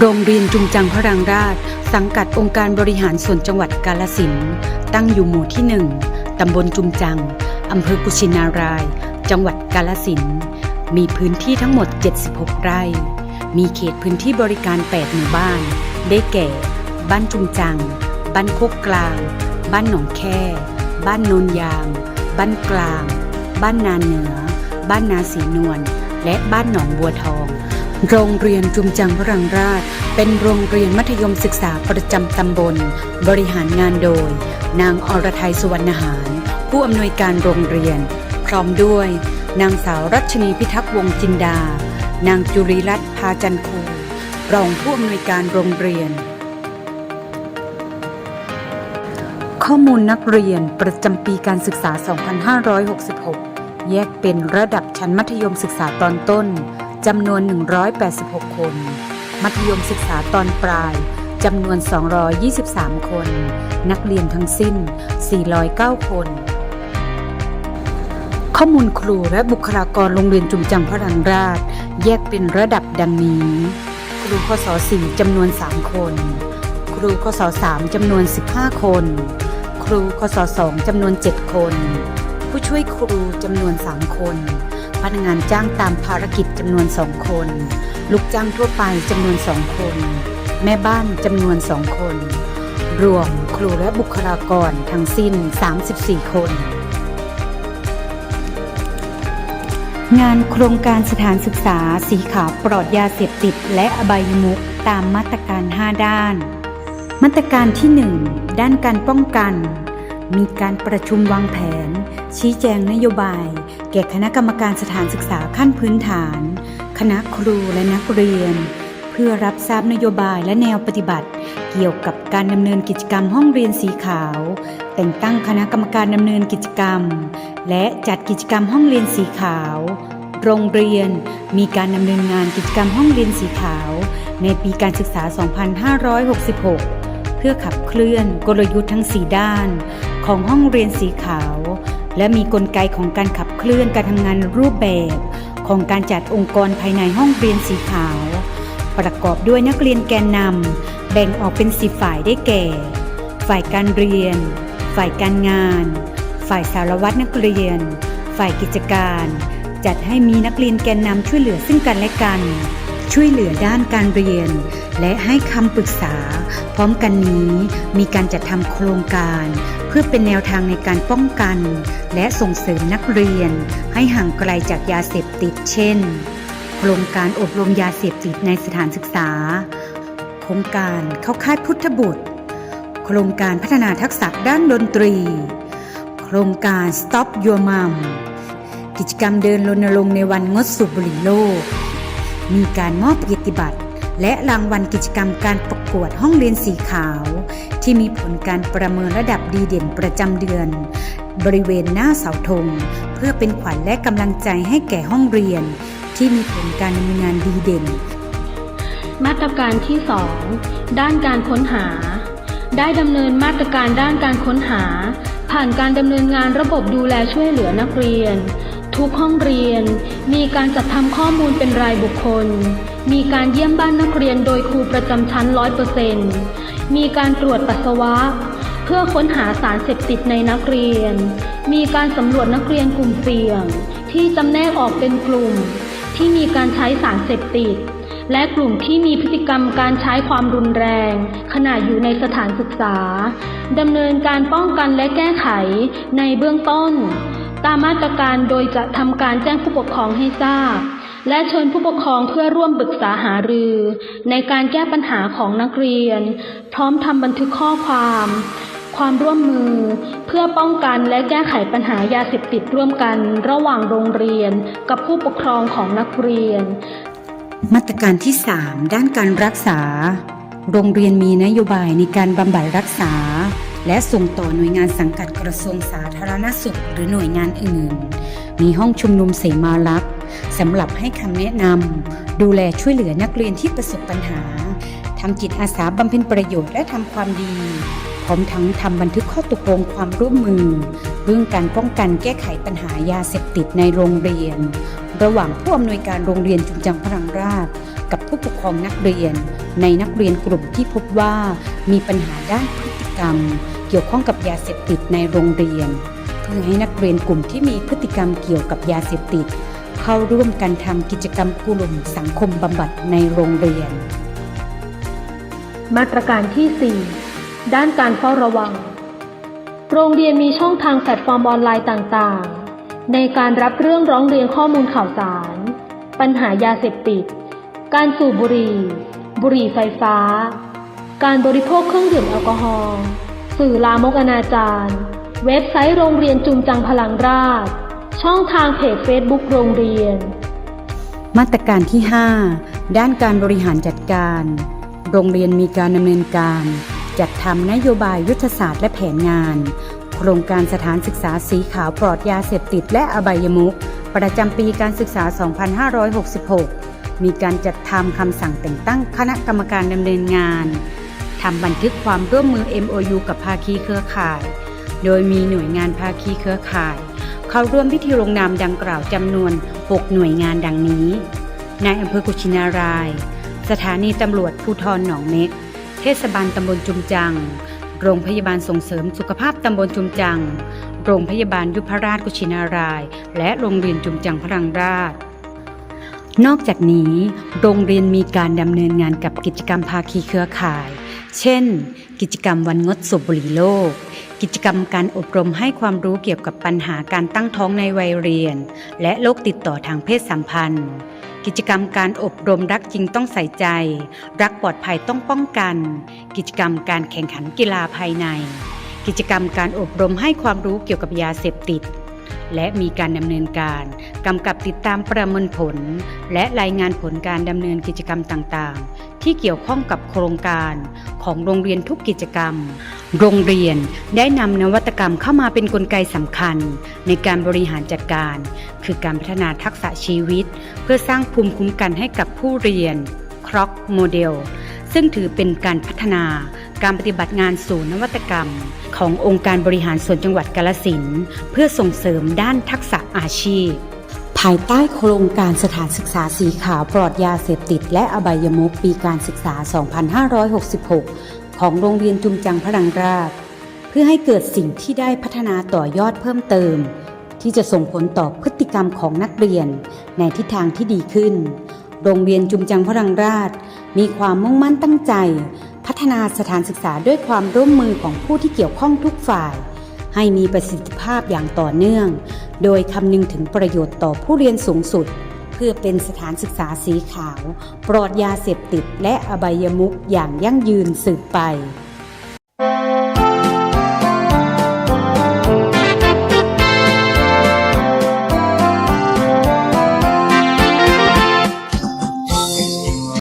โรงเรียนจุมจังพระรังราช สังกัดองค์การบริหารส่วนจังหวัดกาลสินตั้งอยู่หมู่ที่หนึ่งตำบลจุมจัง อำเภอกุชินาราย จังหวัดกาลสินมีพื้นที่ทั้งหมด 76 ไร่ มีเขตพื้นที่บริการ 8 หมู่บ้าน ได้แก่ บ้านจุมจัง บ้านโคกกลาง บ้านหนองแค่ บ้านโนนยาง บ้านกลาง บ้านนาเหนือ บ้านนาสีนวล และบ้านหนองบัวทอง โรงเรียนจุมจังพรังราช เป็นโรงเรียนมัธยมศึกษาประจำตำบล บริหารงานโดย นางอรไทยสุวรรณหาร ผู้อำนวยการโรงเรียน พร้อมด้วย นางสาวรัชนีพิทักษ์วงจินดา นางจุริรัตน์พาจันคูรองผู้อำนวยการโรงเรียน ข้อมูลนักเรียนประจำปีการศึกษา 2566 แยกเป็นระดับชั้นมัธยมศึกษาตอนต้น จำนวน 186 คน มัธยมศึกษาตอนปลายจำนวน 223 คน นักเรียนทั้งสิ้น 409 คน ข้อมูลครูและบุคลากรโรงเรียนจุมจังพระรังราช แยกเป็นระดับดังนี้ ครูพศ4จำนวน 3 คน ครูพศ3จำนวน 15 คน ครูพศ2จำนวน 7 คน ผู้ช่วยครูจำนวน 3 คน พนักงานจ้างตามภารกิจจำนวน2คน ลูกจ้างทั่วไปจำนวน2คน แม่บ้านจำนวน2คน รวมครูและบุคลากรทั้งสิ้น 34 คน งานโครงการสถานศึกษาสีขาวปลอดยาเสพติดและอบายมุขตามมาตรการ 5 ด้าน มาตรการที่ 1 ด้านการป้องกัน มีการประชุมวางแผน ชี้แจงนโยบาย แก่คณะกรรมการสถานศึกษาขั้นพื้นฐาน คณะครูและนักเรียน เพื่อรับทราบนโยบายและแนวปฏิบัติ เกี่ยวกับการดำเนินกิจกรรมห้องเรียนสีขาว แต่งตั้งคณะกรรมการดำเนินกิจกรรม และจัดกิจกรรมห้องเรียนสีขาว โรงเรียนมีการดำเนินงานกิจกรรมห้องเรียนสีขาว ในปีการศึกษา 2566 เพื่อขับเคลื่อนกลยุทธ์ทั้ง 4 ด้าน ของห้องเรียนสีขาว และมีกลไกของการขับเคลื่อนการทำงานรูปแบบ ของการจัดองค์กรภายในห้องเรียนสีขาว ประกอบด้วยนักเรียนแกนนำแบ่งออกเป็นสิฝ่ายได้แก่ ฝ่ายการเรียน ฝ่ายการงาน ฝ่ายสารวัตรนักเรียน ฝ่ายกิจการ จัดให้มีนักเรียนแกนนำช่วยเหลือซึ่งกันและกันช่วยเหลือด้านการเรียน และให้คำปรึกษา พร้อมกันนี้มีการจัดทำโครงการ พื่อเป็นแนวทางในการป้องกัน และส่งเสริมนักเรียน ให้ห่างไกลจากยาเสพติด เช่น โครงการอบรมยาเสพติดในสถานศึกษา โครงการเข้าค่ายพุทธบุตร โครงการพัฒนาทักษะด้านดนตรี โครงการ Stop Your Mom กิจกรรมเดินรณรงค์ในวันงดสูบบุหรี่โลก มีการมอบเกียรติบัตร และรางวัลกิจกรรมการประกวดห้องเรียนสีขาว ที่มีผลการประเมินระดับดีเด่นประจำเดือน บริเวณหน้าเสาธง เพื่อเป็นขวัญและกำลังใจให้แก่ห้องเรียน ที่มีผลการดำเนินงานดีเด่น มาตรการที่ 2 ด้านการค้นหา ได้ดำเนินมาตรการด้านการค้นหา ผ่านการดำเนินงานระบบดูแลช่วยเหลือนักเรียน ทุกห้องเรียน มีการจัดทำข้อมูลเป็นรายบุคคล มีการเยี่ยมบ้านนักเรียนโดยครูประจำชั้น100%มีการตรวจปัสสาวะ เพื่อค้นหาสารเสพติดในนักเรียน มีการสำรวจนักเรียนกลุ่มเสี่ยง ที่จำแนกออกเป็นกลุ่ม ที่มีการใช้สารเสพติด และกลุ่มที่มีพฤติกรรมการใช้ความรุนแรง ขณะอยู่ในสถานศึกษาดำเนินการป้องกันและแก้ไขในเบื้องต้น ตามมาตรการโดยจะทำการแจ้งผู้ปกครองให้ทราบ และเชิญผู้ปกครองเพื่อร่วมปรึกษาหารือ ในการแก้ปัญหาของนักเรียน พร้อมทำบันทึกข้อความ ความร่วมมือ เพื่อป้องกันและแก้ไขปัญหายาเสพติดร่วมกัน ระหว่างโรงเรียน กับผู้ปกครองของนักเรียน มาตรการที่ 3 ด้านการรักษา โรงเรียนมีนโยบายในการบำบัดรักษา และส่งต่อหน่วยงานสังกัดกระทรวงสาธารณสุข หรือหน่วยงานอื่น มีห้องชุมนุมเสมาลักษ์สำหรับให้คำแนะนำดูแลช่วยเหลือนักเรียนที่ประสบปัญหาทำจิตอาสาบำเพ็ญประโยชน์และทำความดี พร้อมทั้งทำบันทึกข้อตกลงความร่วมมือ เรื่องการป้องกันแก้ไขปัญหายาเสพติดในโรงเรียน ระหว่างผู้อำนวยการโรงเรียนจุนจังพลังราชกับผู้ปกครองนักเรียน ในนักเรียนกลุ่มที่พบว่ามีปัญหาด้านพฤติกรรม เกี่ยวข้องกับยาเสพติดในโรงเรียน เพื่อให้นักเรียนกลุ่มที่มีพฤติกรรมเกี่ยวกับยาเสพติด เข้าร่วมกันทำกิจกรรมกลุ่มสังคมบำบัดในโรงเรียน มาตรการที่ 4 ด้านการเฝ้าระวัง โรงเรียนมีช่องทางแพลตฟอร์มออนไลน์ต่างๆ ในการรับเรื่องร้องเรียนข้อมูลข่าวสาร ปัญหายาเสพติด การสูบบุหรี่ บุหรี่ไฟฟ้า การบริโภคเครื่องดื่มแอลกอฮอล์ สื่อลามกอนาจารเว็บไซต์โรงเรียนจุมจังพลังราช ช่องทางเพจเฟซบุ๊กโรงเรียน มาตรการที่ 5 ด้านการบริหารจัดการ โรงเรียนมีการดำเนินการ จัดทำนโยบายยุทธศาสตร์และแผนงาน โครงการสถานศึกษาสีขาวปลอดยาเสพติดและอบายมุขประจำปีการศึกษา 2566 มีการจัดทำคำสั่งแต่งตั้งคณะกรรมการดำเนินงาน ทำบันทึกความร่วมมือ MOU กับภาคีเครือข่าย โดยมีหน่วยงานภาคีเครือข่าย เข้าร่วมพิธีลงนามดังกล่าวจำนวน 6 หน่วยงานดังนี้ นายอำเภอกุชินาราย สถานีตำรวจภูทรหนองเม็ก เทศบาลตำบลจุมจัง โรงพยาบาลส่งเสริมสุขภาพตำบลจุมจัง โรงพยาบาลยุพราชกุชินาราย และโรงเรียนจุมจังพลังราชนอกจากนี้ โรงเรียนมีการดำเนินงานกับกิจกรรมภาคีเครือข่าย เช่น กิจกรรมวันงดสูบบุหรี่โลก กิจกรรมการอบรมให้ความรู้เกี่ยวกับปัญหาการตั้งท้องในวัยเรียน และโรคติดต่อทางเพศสัมพันธ์ กิจกรรมการอบรมรักจริงต้องใส่ใจ รักปลอดภัยต้องป้องกัน กิจกรรมการแข่งขันกีฬาภายใน กิจกรรมการอบรมให้ความรู้เกี่ยวกับยาเสพติด และมีการดำเนินการกำกับติดตามประเมินผล และรายงานผลการดำเนินกิจกรรมต่างๆ ที่เกี่ยวข้องกับโครงการของโรงเรียนทุกกิจกรรม โรงเรียนได้นำนวัตกรรมเข้ามาเป็นนกลไกสำคัญในการบริหารจัดการ คือการพัฒนาทักษะชีวิต เพื่อสร้างภูมิคุ้มกันให้กับผู้เรียนคร็อกโมเดลซึ่งถือเป็นการพัฒนาการปฏิบัติงานสู่นวัตกรรม ขององค์การบริหารส่วนจังหวัดกาลสินเพื่อส่งเสริมด้านทักษะอาชีพ ภายใต้โครงการสถานศึกษาสีขาวปลอดยาเสพติด และอบายมุขปีการศึกษา 2566 ของโรงเรียนจุมจังพลังราชเพื่อให้เกิดสิ่งที่ได้พัฒนาต่อยอดเพิ่มเติม ที่จะส่งผลต่อพฤติกรรมของนักเรียน ในทิศทางที่ดีขึ้น โรงเรียนจุมจังพลังราช มีความมุ่งมั่นตั้งใจ พัฒนาสถานศึกษาด้วยความร่วมมือของผู้ที่เกี่ยวข้องทุกฝ่าย ให้มีประสิทธิภาพอย่างต่อเนื่อง โดยคำนึงถึงประโยชน์ต่อผู้เรียนสูงสุด เพื่อเป็นสถานศึกษาสีขาว ปลอดยาเสพติดและอบายมุขอย่างยั่งยืนสืบไป